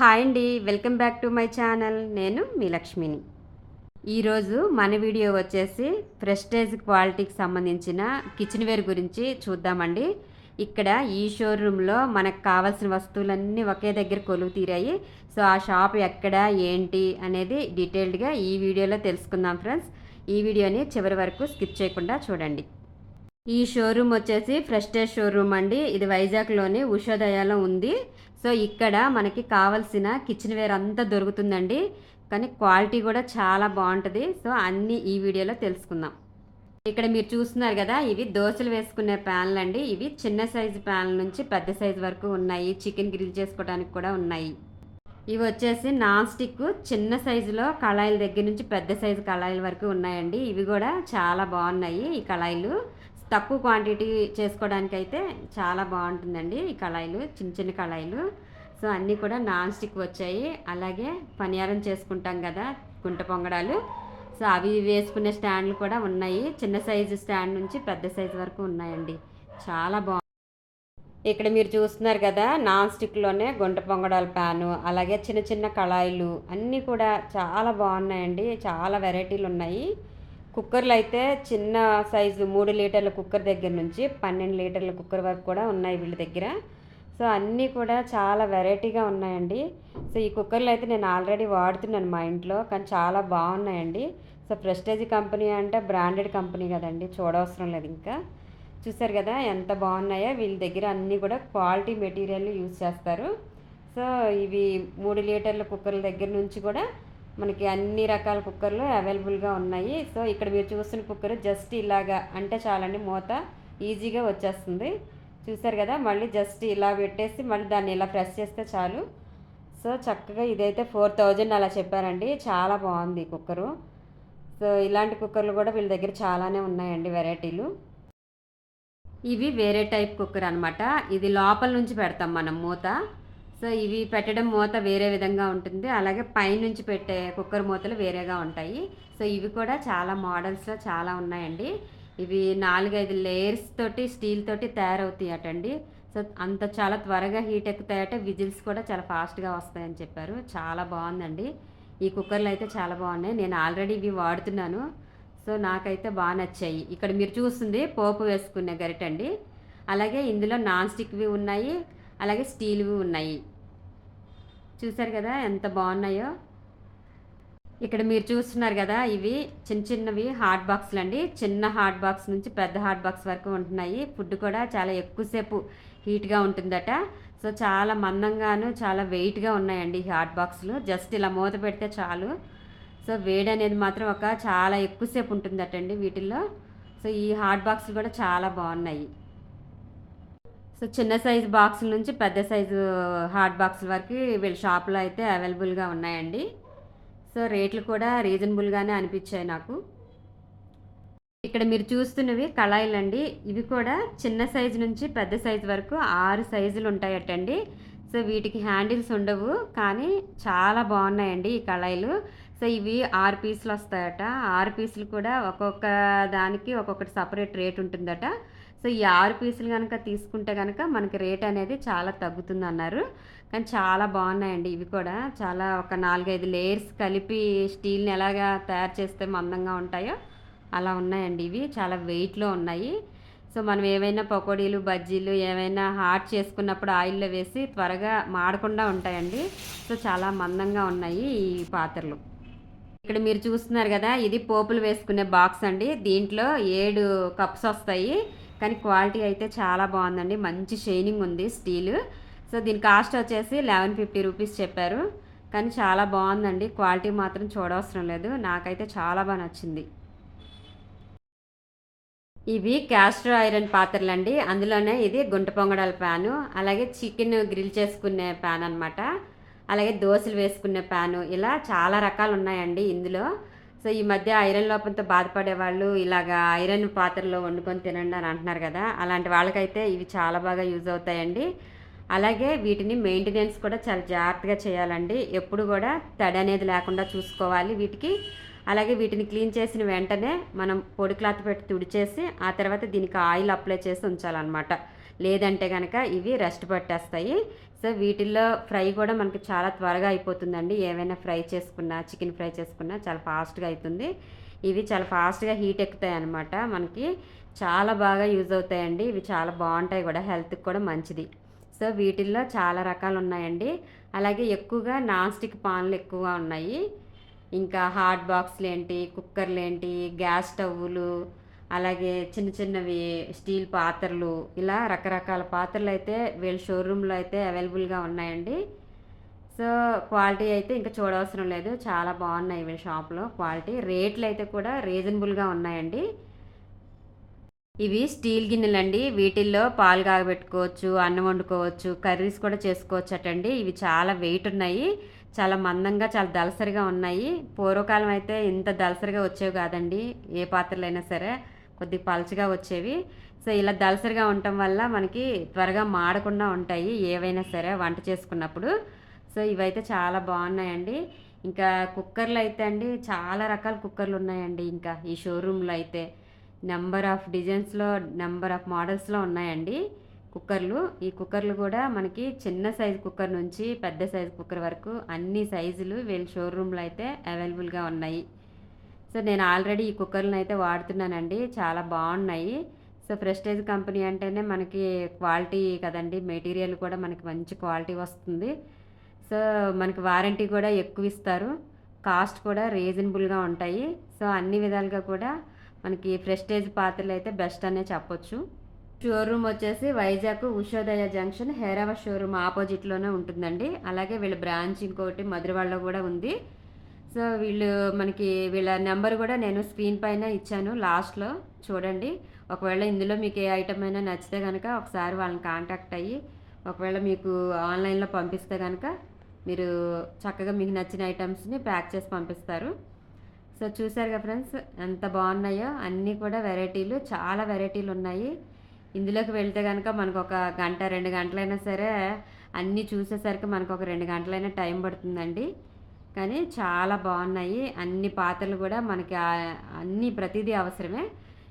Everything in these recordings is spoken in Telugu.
హాయ్ అండి welcome back to my channel. నేను మీ లక్ష్మిని. ఈరోజు మన వీడియో వచ్చేసి ప్రెస్టేజ్ క్వాలిటీకి సంబంధించిన కిచెన్ వేర్ గురించి చూద్దామండి. ఇక్కడ ఈ షోరూంలో మనకు కావాల్సిన వస్తువులన్నీ ఒకే దగ్గర కొలువు తీరాయి. సో ఆ షాప్ ఎక్కడ ఏంటి అనేది డీటెయిల్డ్గా ఈ వీడియోలో తెలుసుకుందాం ఫ్రెండ్స్. ఈ వీడియోని చివరి వరకు స్కిప్ చేయకుండా చూడండి. ఈ షోరూమ్ వచ్చేసి ఫ్రెస్టేజ్ షోరూమ్ అండి. ఇది వైజాగ్లోని ఉషోదయాలో ఉంది. సో ఇక్కడ మనకి కావాల్సిన కిచెన్ వేర్ అంతా దొరుకుతుందండి. కానీ క్వాలిటీ కూడా చాలా బాగుంటుంది. సో అన్నీ ఈ వీడియోలో తెలుసుకుందాం. ఇక్కడ మీరు చూస్తున్నారు కదా ఇవి దోశలు వేసుకునే ప్యాన్లు అండి. ఇవి చిన్న సైజు ప్యాన్ల నుంచి పెద్ద సైజు వరకు ఉన్నాయి. చికెన్ గ్రిల్ చేసుకోవడానికి కూడా ఉన్నాయి. ఇవి వచ్చేసి నాన్ స్టిక్ చిన్న సైజులో కళాయిల దగ్గర నుంచి పెద్ద సైజు కళాయిల వరకు ఉన్నాయండి. ఇవి కూడా చాలా బాగున్నాయి ఈ కళాయిలు. తక్కువ క్వాంటిటీ చేసుకోవడానికి అయితే చాలా బాగుంటుందండి ఈ కళాయిలు చిన్న చిన్న కళాయిలు. సో అన్నీ కూడా నాన్ స్టిక్ వచ్చాయి. అలాగే పనియారం చేసుకుంటాం కదా గుంట పొంగడాలు. సో అవి వేసుకునే స్టాండ్లు కూడా ఉన్నాయి. చిన్న సైజు స్టాండ్ నుంచి పెద్ద సైజు వరకు ఉన్నాయండి. చాలా బాగుంది ఇక్కడ మీరు చూస్తున్నారు కదా నాన్ స్టిక్లోనే గుంట పొంగడాల ప్యాను అలాగే చిన్న చిన్న కళాయిలు అన్నీ కూడా చాలా బాగున్నాయండి. చాలా వెరైటీలు ఉన్నాయి. కుక్కర్లు అయితే చిన్న సైజు మూడు లీటర్ల కుక్కర్ దగ్గర నుంచి పన్నెండు లీటర్ల కుక్కర్ వరకు కూడా ఉన్నాయి వీళ్ళ దగ్గర. సో అన్నీ కూడా చాలా వెరైటీగా ఉన్నాయండి. సో ఈ కుక్కర్లు అయితే నేను ఆల్రెడీ వాడుతున్నాను మా ఇంట్లో కానీ చాలా బాగున్నాయండి. సో ప్రెస్టేజ్ కంపెనీ అంటే బ్రాండెడ్ కంపెనీ కదండి చూడవసరం లేదు ఇంకా. చూసారు కదా ఎంత బాగున్నాయో. వీళ్ళ దగ్గర అన్నీ కూడా క్వాలిటీ మెటీరియల్ యూజ్ చేస్తారు. సో ఇవి మూడు లీటర్ల కుక్కర్ల దగ్గర నుంచి కూడా మనకి అన్ని రకాల కుక్కర్లు అవైలబుల్గా ఉన్నాయి. సో ఇక్కడ మీరు చూస్తున్న కుక్కర్ జస్ట్ ఇలాగా అంటే చాలండి మూత ఈజీగా వచ్చేస్తుంది. చూసారు కదా మళ్ళీ జస్ట్ ఇలా పెట్టేసి మళ్ళీ దాన్ని ఇలా ప్రెస్ చేస్తే చాలు. సో చక్కగా ఇదైతే ఫోర్ థౌజండ్ అలా చెప్పారండి. చాలా బాగుంది కుక్కరు. సో ఇలాంటి కుక్కర్లు కూడా వీళ్ళ దగ్గర చాలానే ఉన్నాయండి వెరైటీలు. ఇవి వేరే టైప్ కుక్కర్ అనమాట ఇది లోపల నుంచి పెడతాం మనం మూత. సో ఇవి పెట్టడం మూత వేరే విధంగా ఉంటుంది. అలాగే పైనుంచి పెట్టే కుక్కర్ మూతలు వేరేగా ఉంటాయి. సో ఇవి కూడా చాలా మోడల్స్లో చాలా ఉన్నాయండి. ఇవి నాలుగైదు లేయర్స్ తోటి స్టీల్ తోటి తయారవుతాయి అటండి. సో అంత చాలా త్వరగా హీట్ ఎక్కుతాయట. విజిల్స్ కూడా చాలా ఫాస్ట్గా వస్తాయని చెప్పారు. చాలా బాగుందండి. ఈ కుక్కర్లు అయితే చాలా బాగున్నాయి. నేను ఆల్రెడీ ఇవి వాడుతున్నాను. సో నాకైతే బాగా నచ్చాయి. ఇక్కడ మీరు చూస్తుంది పోపు వేసుకునే గరిటండి. అలాగే ఇందులో నాన్ స్టిక్వి ఉన్నాయి. అలాగే స్టీల్వి ఉన్నాయి. చూసారు కదా ఎంత బాగున్నాయో? ఇక్కడ మీరు చూస్తున్నారు కదా ఇవి చిన్న చిన్నవి హాట్ బాక్స్లు అండి. చిన్న హాట్ బాక్స్ నుంచి పెద్ద హాట్ బాక్స్ వరకు ఉంటున్నాయి. ఫుడ్ కూడా చాలా ఎక్కువసేపు హీట్గా ఉంటుందట. సో చాలా మందంగాను చాలా వెయిట్గా ఉన్నాయండి ఈ హాట్ బాక్స్లు. జస్ట్ ఇలా మూత పెడితే చాలు. సో వేడి అనేది మాత్రం ఒక చాలా ఎక్కువసేపు ఉంటుందటండి వీటిల్లో. సో ఈ హాట్ బాక్స్లు కూడా చాలా బాగున్నాయి. సో చిన్న సైజు బాక్సుల నుంచి పెద్ద సైజు హాట్ బాక్సుల వరకు వీళ్ళ షాప్లో అయితే అవైలబుల్గా ఉన్నాయండి. సో రేట్లు కూడా రీజనబుల్గానే అనిపించాయి నాకు. ఇక్కడ మీరు చూస్తున్నవి కళాయిలు అండి ఇవి కూడా చిన్న సైజు నుంచి పెద్ద సైజు వరకు ఆరు సైజులు ఉంటాయటండి. సో వీటికి హ్యాండిల్స్ ఉండవు కానీ చాలా బాగున్నాయండి ఈ కళాయిలు. సో ఇవి ఆరు పీసులు వస్తాయట. ఆరు పీసులు కూడా ఒక్కొక్క దానికి ఒక్కొక్కటి సపరేట్ రేట్ ఉంటుందట. సో ఈ ఆరు పీసులు కనుక తీసుకుంటే కనుక మనకి రేట్ అనేది చాలా తగ్గుతుంది అన్నారు కానీ చాలా బాగున్నాయండి ఇవి కూడా. చాలా ఒక నాలుగైదు లేయర్స్ కలిపి స్టీల్ని ఎలాగా తయారు చేస్తే మందంగా ఉంటాయో అలా ఉన్నాయండి ఇవి. చాలా వెయిట్లో ఉన్నాయి. సో మనం ఏవైనా పకోడీలు బజ్జీలు ఏమైనా హాట్ చేసుకున్నప్పుడు ఆయిల్లో వేసి త్వరగా మాడకుండా ఉంటాయండి. సో చాలా మందంగా ఉన్నాయి ఈ పాత్రలు. ఇక్కడ మీరు చూస్తున్నారు కదా ఇది పోపులు వేసుకునే బాక్స్ అండి. దీంట్లో ఏడు కప్స్ వస్తాయి. కానీ క్వాలిటీ అయితే చాలా బాగుందండి. మంచి షైనింగ్ ఉంది స్టీల్. సో దీని కాస్ట్ వచ్చేసి లెవెన్ ఫిఫ్టీ రూపీస్ చెప్పారు. కానీ చాలా బాగుందండి. క్వాలిటీ మాత్రం చూడవసరం లేదు. నాకైతే చాలా బాగా నచ్చింది. ఇవి క్యాస్టర్ ఐరన్ పాత్రలు అండి అందులోనే ఇది గుంట పొంగడాల ప్యాను అలాగే చికెన్ గ్రిల్ చేసుకునే ప్యాన్ అనమాట అలాగే దోశలు వేసుకునే ప్యాను ఇలా చాలా రకాలు ఉన్నాయండి ఇందులో. సో ఈ మధ్య ఐరన్ లోపంతో బాధపడే వాళ్ళు ఇలాగా ఐరన్ పాత్రలో వండుకొని తినండి అని అంటున్నారు కదా అలాంటి వాళ్ళకైతే ఇవి చాలా బాగా యూజ్ అవుతాయండి. అలాగే వీటిని మెయింటెనెన్స్ కూడా చాలా జాగ్రత్తగా చేయాలండి. ఎప్పుడు కూడా తడి అనేది లేకుండా చూసుకోవాలి వీటికి. అలాగే వీటిని క్లీన్ చేసిన వెంటనే మనం పొడి క్లాత్ పెట్టి తుడిచేసి ఆ తర్వాత దీనికి ఆయిల్ అప్లై చేసి ఉంచాలన్నమాట. లేదంటే కనుక ఇవి రెస్ట్ పట్టేస్తాయి. సో వీటిల్లో ఫ్రై కూడా మనకి చాలా త్వరగా అయిపోతుందండి. ఏవైనా ఫ్రై చేసుకున్నా చికెన్ ఫ్రై చేసుకున్నా చాలా ఫాస్ట్గా అవుతుంది ఇవి చాలా ఫాస్ట్గా హీట్ ఎక్కుతాయి అనమాట మనకి చాలా బాగా యూజ్ అవుతాయండి. ఇవి చాలా బాగుంటాయి కూడా. హెల్త్కి కూడా మంచిది. సో వీటిల్లో చాలా రకాలు ఉన్నాయండి. అలాగే ఎక్కువగా నాన్ స్టిక్ పాన్లు ఎక్కువగా ఉన్నాయి. ఇంకా హాట్ బాక్స్లు ఏంటి కుక్కర్లు ఏంటి గ్యాస్ స్టవ్లు అలాగే చిన్న చిన్నవి స్టీల్ పాత్రలు ఇలా రకరకాల పాత్రలు అయితే వీళ్ళ షోరూంలో అయితే అవైలబుల్గా ఉన్నాయండి. సో క్వాలిటీ అయితే ఇంకా చూడవసరం లేదు. చాలా బాగున్నాయి వీళ్ళ షాప్లో క్వాలిటీ. రేట్లు అయితే కూడా రీజనబుల్గా ఉన్నాయండి. ఇవి స్టీల్ గిన్నెలండి. వీటిల్లో పాలు కాగబెట్టుకోవచ్చు అన్నం వండుకోవచ్చు కర్రీస్ కూడా చేసుకోవచ్చు అటండి. ఇవి చాలా వెయిట్ ఉన్నాయి. చాలా మందంగా చాలా దలసరిగా ఉన్నాయి. పూర్వకాలం అయితే ఇంత దలసరిగా వచ్చేవి కాదండి. ఏ పాత్రలైనా సరే. కొద్దిగా పలచగా వచ్చేవి. సో ఇలా దలసరిగా ఉండటం వల్ల మనకి త్వరగా మాడకుండా ఉంటాయి ఏవైనా సరే వంట చేసుకున్నప్పుడు. సో ఇవైతే చాలా బాగున్నాయండి. ఇంకా కుక్కర్లు అయితే అండి చాలా రకాల కుక్కర్లు ఉన్నాయండి. ఇంకా ఈ షోరూంలో అయితే నెంబర్ ఆఫ్ డిజైన్స్లో నెంబర్ ఆఫ్ మోడల్స్లో ఉన్నాయండి కుక్కర్లు. ఈ కుక్కర్లు కూడా మనకి చిన్న సైజు కుక్కర్ నుంచి పెద్ద సైజు కుక్కర్ వరకు అన్ని సైజులు వీళ్ళ షోరూంలో అయితే అవైలబుల్గా ఉన్నాయి. సో నేను ఆల్రెడీ ఈ కుక్కర్లను అయితే వాడుతున్నానండి. చాలా బాగున్నాయి. సో ప్రెస్టేజ్ కంపెనీ అంటేనే మనకి క్వాలిటీ కదండి. మెటీరియల్ కూడా మనకి మంచి క్వాలిటీ వస్తుంది. సో మనకి వారంటీ కూడా ఎక్కువ ఇస్తారు కాస్ట్ కూడా రీజనబుల్గా ఉంటాయి. సో అన్ని విధాలుగా కూడా మనకి ప్రెస్టేజ్ పాత్రలు అయితే బెస్ట్ అనే చెప్పొచ్చు. షోరూమ్ వచ్చేసి వైజాగ్ ఉషోదయ జంక్షన్ హేరావ షోరూమ్ ఆపోజిట్లోనే ఉంటుందండి. అలాగే వీళ్ళ బ్రాంచ్ ఇంకోటి మధురవాడలో కూడా ఉంది. సో వీళ్ళు మనకి వీళ్ళ నెంబర్ కూడా నేను స్క్రీన్ పైన ఇచ్చాను లాస్ట్లో. చూడండి. ఒకవేళ ఇందులో మీకు ఏ ఐటమ్ అయినా నచ్చితే కనుక ఒకసారి వాళ్ళని కాంటాక్ట్ అయ్యి ఒకవేళ మీకు ఆన్లైన్లో పంపిస్తే కనుక మీరు చక్కగా మీకు నచ్చిన ఐటమ్స్ని ప్యాక్ చేసి పంపిస్తారు. సో చూసారుగా ఫ్రెండ్స్ ఎంత బాగున్నాయో. అన్నీ కూడా వెరైటీలు చాలా వెరైటీలు ఉన్నాయి. ఇందులోకి వెళ్తే కనుక మనకు ఒక గంట రెండు గంటలైనా సరే అన్నీ చూసేసరికి మనకు ఒక రెండు గంటలైనా టైం పడుతుందండి. కానీ చాలా బాగున్నాయి. అన్ని పాత్రలు కూడా మనకి అన్ని ప్రతిదీ అవసరమే.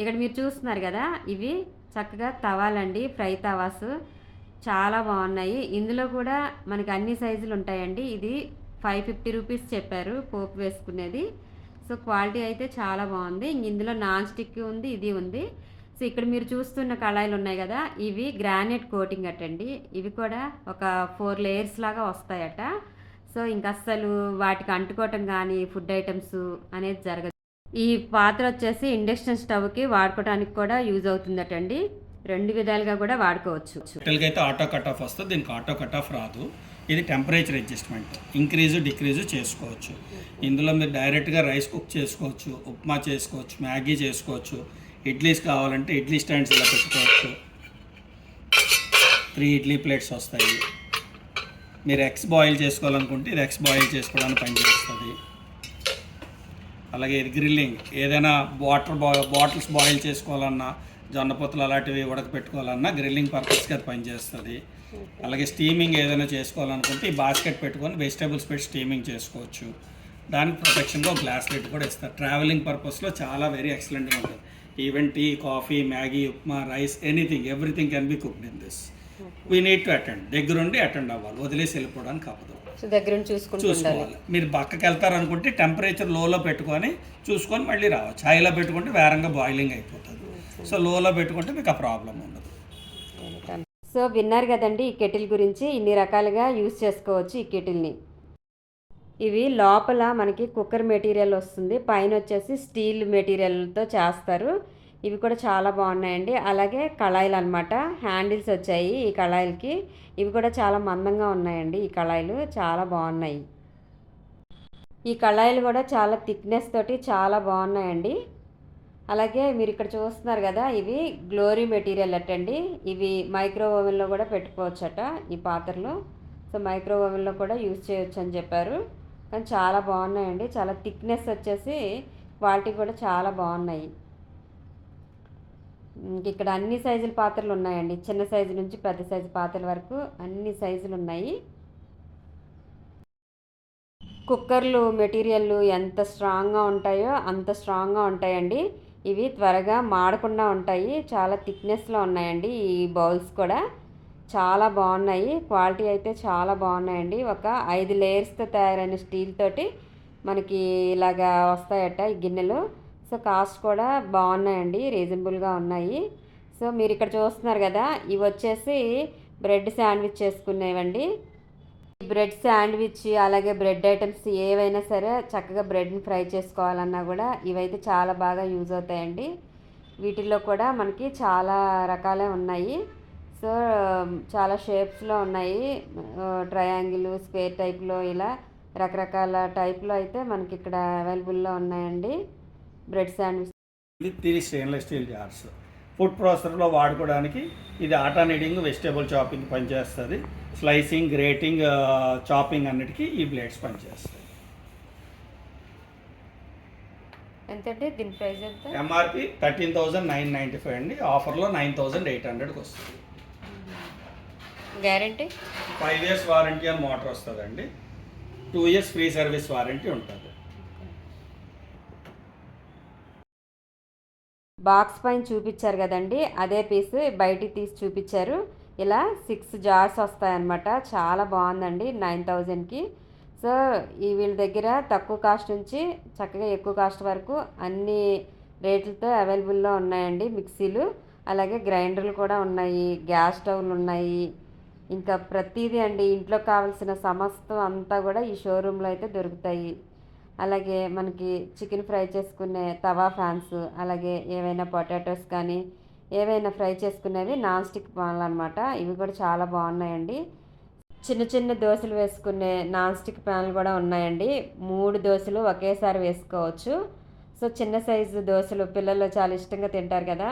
ఇక్కడ మీరు చూస్తున్నారు కదా ఇవి చక్కగా తవాలండి ఫ్రై తవాస్. చాలా బాగున్నాయి. ఇందులో కూడా మనకి అన్ని సైజులు ఉంటాయండి. ఇది ఫైవ్ ఫిఫ్టీ రూపీస్ చెప్పారు పోపు వేసుకునేది. సో క్వాలిటీ అయితే చాలా బాగుంది. ఇందులో నాన్ స్టిక్ ఉంది ఇది ఉంది. సో ఇక్కడ మీరు చూస్తున్న కళాయిలు ఉన్నాయి కదా ఇవి గ్రానైట్ కోటింగ్ అటండి. ఇవి కూడా ఒక ఫోర్ లేయర్స్ లాగా వస్తాయట. సో ఇంక అస్సలు వాటికి అంటుకోవటం కానీ ఫుడ్ ఐటమ్స్ అనేది జరగదు. ఈ పాత్ర వచ్చేసి ఇండక్షన్ స్టవ్కి వాడుకోవడానికి కూడా యూజ్ అవుతుందటండి. రెండు విధాలుగా కూడా వాడుకోవచ్చు. అయితే ఆటో కట్ ఆఫ్ వస్తుంది. దీనికి ఆటో కట్ ఆఫ్ రాదు. ఇది టెంపరేచర్ అడ్జస్ట్మెంట్. ఇంక్రీజు డిక్రీజు చేసుకోవచ్చు. ఇందులో మీరు డైరెక్ట్గా రైస్ కుక్ చేసుకోవచ్చు ఉప్మా చేసుకోవచ్చు మ్యాగీ చేసుకోవచ్చు ఇడ్లీస్ కావాలంటే ఇడ్లీ స్టాండ్స్ ఇలా పెట్టుకోవచ్చు. త్రీ ఇడ్లీ ప్లేట్స్ వస్తాయి. మీరు ఎగ్స్ బాయిల్ చేసుకోవాలనుకుంటే ఇది ఎగ్స్ బాయిల్ చేసుకోవడానికి పనిచేస్తుంది. అలాగే ఇది గ్రిల్లింగ్. ఏదైనా వాటర్ బా బాటిల్స్ బాయిల్ చేసుకోవాలన్నా జొన్న పొత్తులు అలాంటివి ఉడకపెట్టుకోవాలన్నా గ్రిల్లింగ్ పర్పస్కి అది పనిచేస్తుంది. అలాగే స్టీమింగ్ ఏదైనా చేసుకోవాలనుకుంటే ఈ బాస్కెట్ పెట్టుకొని వెజిటేబుల్స్ పెట్టి స్టీమింగ్ చేసుకోవచ్చు. దానికి ప్రొటెక్షన్గా గ్లాస్ లైట్ కూడా ఇస్తారు. ట్రావెలింగ్ పర్పస్లో చాలా వెరీ ఎక్సలెంట్గా ఉంటుంది. Even tea coffee Maggi upma rice anything everything can be cooked in this. We need to attend దగ్గరుండి అటెండ్ అవ్వాలి. వదిలేసి వెళ్ళిపోవడానికి అవ్వదు. సో దగ్గర చూసుకుంటూ చూసుకోవాలి. మీరు పక్కకి వెళ్తారనుకుంటే టెంపరేచర్ లోలో పెట్టుకొని చూసుకొని మళ్ళీ రావచ్చు. హైలో పెట్టుకుంటే వేరంగా బాయిలింగ్ అయిపోతుంది. సో లోలో పెట్టుకుంటే మీకు ఆ ప్రాబ్లం ఉండదు. సో విన్నారు కదండి ఈ కెటిల్ గురించి ఇన్ని రకాలుగా యూస్ చేసుకోవచ్చు ఈ కెటిల్ని. ఇవి లోపల మనకి కుక్కర్ మెటీరియల్ వస్తుంది. పైన వచ్చేసి స్టీల్ మెటీరియల్తో చేస్తారు. ఇవి కూడా చాలా బాగున్నాయండి. అలాగే కళాయిలు అనమాట హ్యాండిల్స్ వచ్చాయి ఈ కళాయిలకి. ఇవి కూడా చాలా మందంగా ఉన్నాయండి ఈ కళాయిలు. చాలా బాగున్నాయి. ఈ కళాయిలు కూడా చాలా థిక్నెస్ తోటి చాలా బాగున్నాయండి. అలాగే మీరు ఇక్కడ చూస్తున్నారు కదా ఇవి గ్లోరీ మెటీరియల్ అటండి. ఇవి మైక్రో ఓవెన్లో కూడా పెట్టుకోవచ్చట ఈ పాత్రలు. సో మైక్రో ఓవెన్లో కూడా యూజ్ చేయొచ్చు అని చెప్పారు. కానీ చాలా బాగున్నాయండి. చాలా థిక్నెస్ వచ్చేసి క్వాలిటీ కూడా చాలా బాగున్నాయి. ఇక్కడ అన్ని సైజుల పాత్రలు ఉన్నాయండి. చిన్న సైజు నుంచి పెద్ద సైజు పాత్రల వరకు అన్ని సైజులు ఉన్నాయి. కుక్కర్లు మెటీరియల్ ఎంత స్ట్రాంగ్గా ఉంటాయో అంత స్ట్రాంగ్గా ఉంటాయండి. ఇవి త్వరగా మాడకుండా ఉంటాయి. చాలా థిక్నెస్లో ఉన్నాయండి ఈ బౌల్స్ కూడా. చాలా బాగున్నాయి. క్వాలిటీ అయితే చాలా బాగున్నాయండి. ఒక ఐదు లేయర్స్తో తయారైన స్టీల్ తోటి మనకి ఇలాగా వస్తాయట ఈ గిన్నెలు. సో కాస్ట్ కూడా బాగున్నాయండి రీజనబుల్గా ఉన్నాయి. సో మీరు ఇక్కడ చూస్తున్నారు కదా ఇవి వచ్చేసి బ్రెడ్ శాండ్విచ్ చేసుకునేవండి. బ్రెడ్ శాండ్విచ్ అలాగే బ్రెడ్ ఐటమ్స్ ఏవైనా సరే చక్కగా బ్రెడ్ని ఫ్రై చేసుకోవాలన్నా కూడా ఇవైతే చాలా బాగా యూజ్ అవుతాయండి. వీటిల్లో కూడా మనకి చాలా రకాలే ఉన్నాయి. సో చాలా షేప్స్లో ఉన్నాయి. ట్రయాంగిల్ స్క్వేర్ టైప్లో ఇలా రకరకాల టైప్లో అయితే మనకి ఇక్కడ అవైలబుల్లో ఉన్నాయండి. Bread sandwich. ఇది three stainless steel jars. Food ప్రాసెసర్లో వాడుకోవడానికి ఇది ఆటా నీడింగ్ వెజిటేబుల్ చాపింగ్ పనిచేస్తుంది. స్లైసింగ్ గ్రేటింగ్ చాపింగ్ అన్నిటికీ ఈ బ్లేడ్స్ పనిచేస్తాయి. ఎంతంటే దీని ప్రైస్ ఎంత? MRP thirteen thousand nine ninety five అండి. ఆఫర్లో నైన్ థౌజండ్ ఎయిట్ హండ్రెడ్కి వస్తుంది. గ్యారంటీ? ఫైవ్ ఇయర్స్ వారంటీ అని మోటార్ వస్తుందండి. Two years free service warranty ఉంటుంది. బాక్స్ పైన చూపించారు కదండి. అదే పీస్ బయటికి తీసి చూపించారు. ఇలా సిక్స్ జార్స్ వస్తాయన్నమాట. చాలా బాగుందండి నైన్ థౌజండ్కి సో ఈ వీళ్ళ దగ్గర తక్కువ కాస్ట్ నుంచి చక్కగా ఎక్కువ కాస్ట్ వరకు అన్ని రేట్లతో అవైలబుల్లో ఉన్నాయండి మిక్సీలు. అలాగే గ్రైండర్లు కూడా ఉన్నాయి గ్యాస్ స్టవ్లు ఉన్నాయి. ఇంకా ప్రతిదీ అండి. ఇంట్లో కావాల్సిన సమస్తం అంతా కూడా ఈ షోరూంలో అయితే దొరుకుతాయి. అలాగే మనకి చికెన్ ఫ్రై చేసుకునే తవా ఫ్యాన్స్ అలాగే ఏవైనా పొటాటోస్ కానీ ఏవైనా ఫ్రై చేసుకునేవి నాన్ స్టిక్ పాన్లు అనమాట ఇవి కూడా చాలా బాగున్నాయండి. చిన్న చిన్న దోశలు వేసుకునే నాన్ స్టిక్ ప్యాన్లు కూడా ఉన్నాయండి. మూడు దోశలు ఒకేసారి వేసుకోవచ్చు. సో చిన్న సైజు దోశలు పిల్లలు చాలా ఇష్టంగా తింటారు కదా.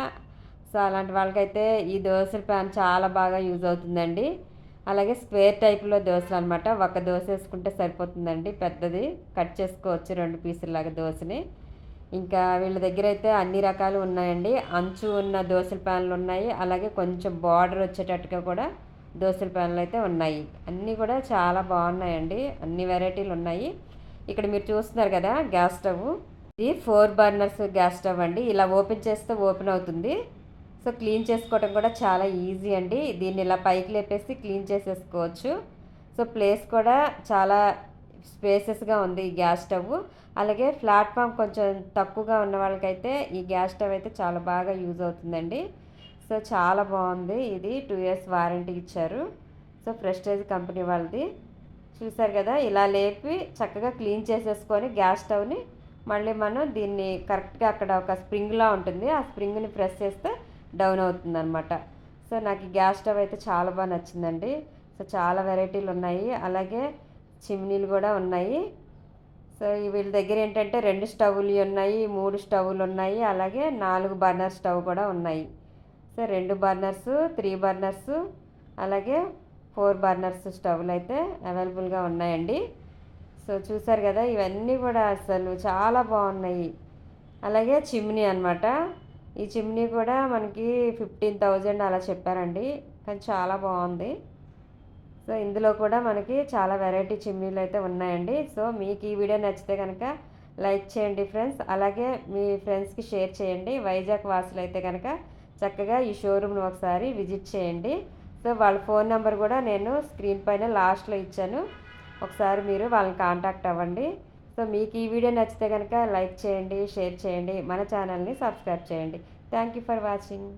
సో అలాంటి వాళ్ళకైతే ఈ దోశల ప్యాన్ చాలా బాగా యూజ్ అవుతుందండి. అలాగే స్క్వేర్ టైప్లో దోశలు అనమాట ఒక దోశ వేసుకుంటే సరిపోతుందండి. పెద్దది. కట్ చేసుకోవచ్చు రెండు పీసులాగా దోశని ఇంకా వీళ్ళ దగ్గర అయితే అన్ని రకాలు ఉన్నాయండి. అంచు ఉన్న దోశల ప్యాన్లు ఉన్నాయి. అలాగే కొంచెం బార్డర్ వచ్చేటట్టుగా కూడా దోశల ప్యాన్లు అయితే ఉన్నాయి. అన్నీ కూడా చాలా బాగున్నాయండి. అన్ని వెరైటీలు ఉన్నాయి. ఇక్కడ మీరు చూస్తున్నారు కదా గ్యాస్ స్టవ్. ఇది ఫోర్ బర్నర్స్ గ్యాస్ స్టవ్ అండి. ఇలా ఓపెన్ చేస్తే ఓపెన్ అవుతుంది. సో క్లీన్ చేసుకోవడం కూడా చాలా ఈజీ అండి. దీన్ని ఇలా పైకి లేపేసి క్లీన్ చేసేసుకోవచ్చు. సో ప్లేస్ కూడా చాలా స్పేసెస్గా ఉంది ఈ గ్యాస్ స్టవ్. అలాగే ప్లాట్ఫామ్ కొంచెం తక్కువగా ఉన్న వాళ్ళకైతే ఈ గ్యాస్ స్టవ్ అయితే చాలా బాగా యూజ్ అవుతుందండి. సో చాలా బాగుంది ఇది. టూ ఇయర్స్ వారంటీ ఇచ్చారు. సో ప్రెస్టేజ్ కంపెనీ వాళ్ళది. చూసారు కదా ఇలా లేపి చక్కగా క్లీన్ చేసేసుకొని గ్యాస్ స్టవ్ని మళ్ళీ మనం దీన్ని కరెక్ట్గా అక్కడ ఒక స్ప్రింగ్లా ఉంటుంది. ఆ స్ప్రింగ్ని ప్రెస్ చేస్తే డౌన్ అవుతుంది అనమాట సో నాకు గ్యాస్ స్టవ్ అయితే చాలా బాగా నచ్చిందండి. సో చాలా వెరైటీలు ఉన్నాయి. అలాగే చిమ్నీలు కూడా ఉన్నాయి. సో వీళ్ళ దగ్గర ఏంటంటే రెండు స్టవ్లు ఉన్నాయి మూడు స్టవ్లు ఉన్నాయి అలాగే నాలుగు బర్నర్ స్టవ్ కూడా ఉన్నాయి. సో రెండు బర్నర్స్ త్రీ బర్నర్స్ అలాగే ఫోర్ బర్నర్స్ స్టవ్లు అయితే అవైలబుల్గా ఉన్నాయండి. సో చూసారు కదా ఇవన్నీ కూడా అసలు చాలా బాగున్నాయి. అలాగే చిమ్నీ అనమాట ఈ చిమ్నీ కూడా మనకి ఫిఫ్టీన్ థౌజండ్ అలా చెప్పారండి. కానీ చాలా బాగుంది. సో ఇందులో కూడా మనకి చాలా వెరైటీ చిమ్నీలు అయితే ఉన్నాయండి. సో మీకు ఈ వీడియో నచ్చితే కనుక లైక్ చేయండి ఫ్రెండ్స్. అలాగే మీ ఫ్రెండ్స్కి షేర్ చేయండి. వైజాగ్ వాసులు అయితే కనుక చక్కగా ఈ షోరూమ్ను ఒకసారి విజిట్ చేయండి. సో వాళ్ళ ఫోన్ నెంబర్ కూడా నేను స్క్రీన్ పైన లాస్ట్లో ఇచ్చాను. ఒకసారి మీరు వాళ్ళని కాంటాక్ట్ అవ్వండి. సో మీకు ఈ వీడియో నచ్చితే కనుక లైక్ చేయండి షేర్ చేయండి మన ఛానల్ని సబ్స్క్రైబ్ చేయండి. Thank you for watching.